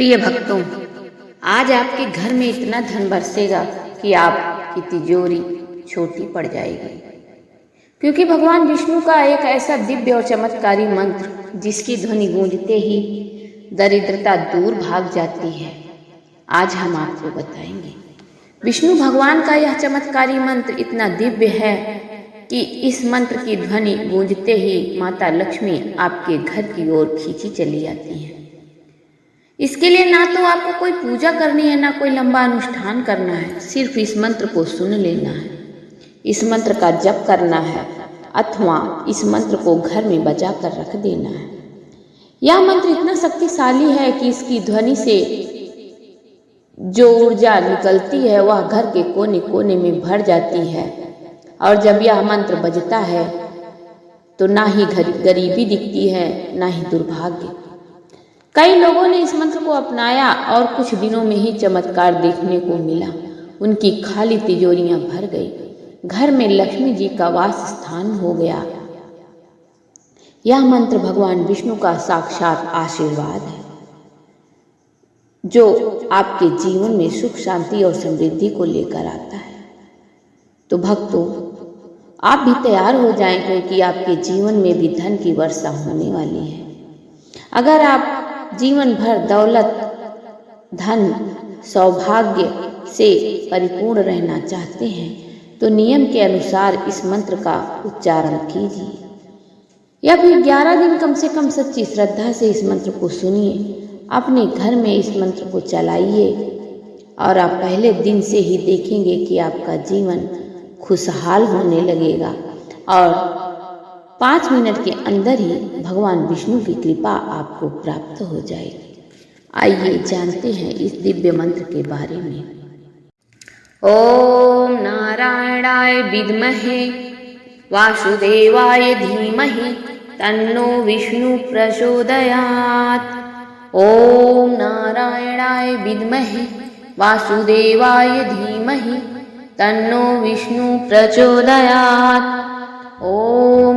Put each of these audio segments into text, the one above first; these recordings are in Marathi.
प्रिय भक्तों, आज आपके घर में इतना धन बरसेगा कि आपकी तिजोरी छोटी पड़ जाएगी। क्योंकि भगवान विष्णु का एक ऐसा दिव्य और चमत्कारी मंत्र, जिसकी ध्वनि गूंजते ही दरिद्रता दूर भाग जाती है, आज हम आपको बताएँगे। विष्णु भगवान का यह चमत्कारी मंत्र इतना दिव्य है कि इस मंत्र की ध्वनि गूंजते ही माता लक्ष्मी आपके घर की ओर खींची चली जाती है। इसके लिए ना तो आपको कोई पूजा करनी है, ना कोई लंबा अनुष्ठान करना है। सिर्फ़ इस मंत्र को सुन लेना है। इस मंत्र का जप करना है अथवा इस मंत्र को घर में बजा कर रख देना है। यह मंत्र इतना शक्तिशाली है कि इसकी ध्वनि से जो ऊर्जा निकलती है, वह घर के कोने कोने में भर जाती है। और जब यह मंत्र बजता है तो ना ही गरीबी दिखती है, ना ही दुर्भाग्य। कई लोगों ने इस मंत्र को अपनाया और कुछ दिनों में ही चमत्कार देखने को मिला। उनकी खाली तिजोरियाँ भर गई। घर में लक्ष्मी जी का वास स्थान हो गया। यह मंत्र भगवान विष्णु का साक्षात आशीर्वाद है, जो आपके जीवन में सुख, शांति और समृद्धि को लेकर आता है। तो भक्तों, आप भी तैयार हो जाएँ क्योंकि आपके जीवन में भी धन की वर्षा होने वाली है। अगर आप जीवन भर दौलत, धन, सौभाग्य से परिपूर्ण रहना चाहते हैं तो नियम के अनुसार इस मंत्र का उच्चारण कीजिए। या फिर ग्यारह दिन कम से कम सच्ची श्रद्धा से इस मंत्र को सुनिए, अपने घर में इस मंत्र को चलाइए, और आप पहले दिन से ही देखेंगे कि आपका जीवन खुशहाल होने लगेगा, और पाँच मिनट के अंदर ही भगवान विष्णु की कृपा आपको प्राप्त हो जाएगी। आइए जानते हैं इस दिव्य मंत्र के बारे में। ओम नारायणाय विद्महे, वासुदेवाय धीमहि, तन्नो विष्णु प्रचोदयात्। ओम नारायणाय विद्महे, वासुदेवाय धीमहि, तन्नो विष्णु प्रचोदयात्। ओम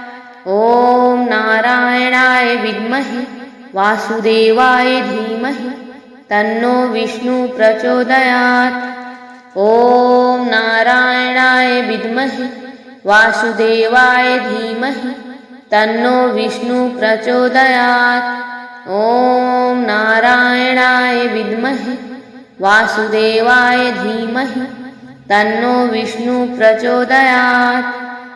ॐ नारायणाय विद्महे वासुदेवाय धीमहि तन्नो विष्णु प्रचोदयात् ॐ नारायणाय विद्महे वासुदेवाय धीमहि तन्नो विष्णु प्रचोदयात् ॐ नारायणाय विद्महे वासुदेवाय धीमहि तन्नो विष्णु प्रचोदयात्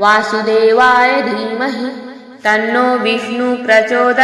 वासुदेवाय धीमहि तन्नो विष्णु प्रचोदयात्।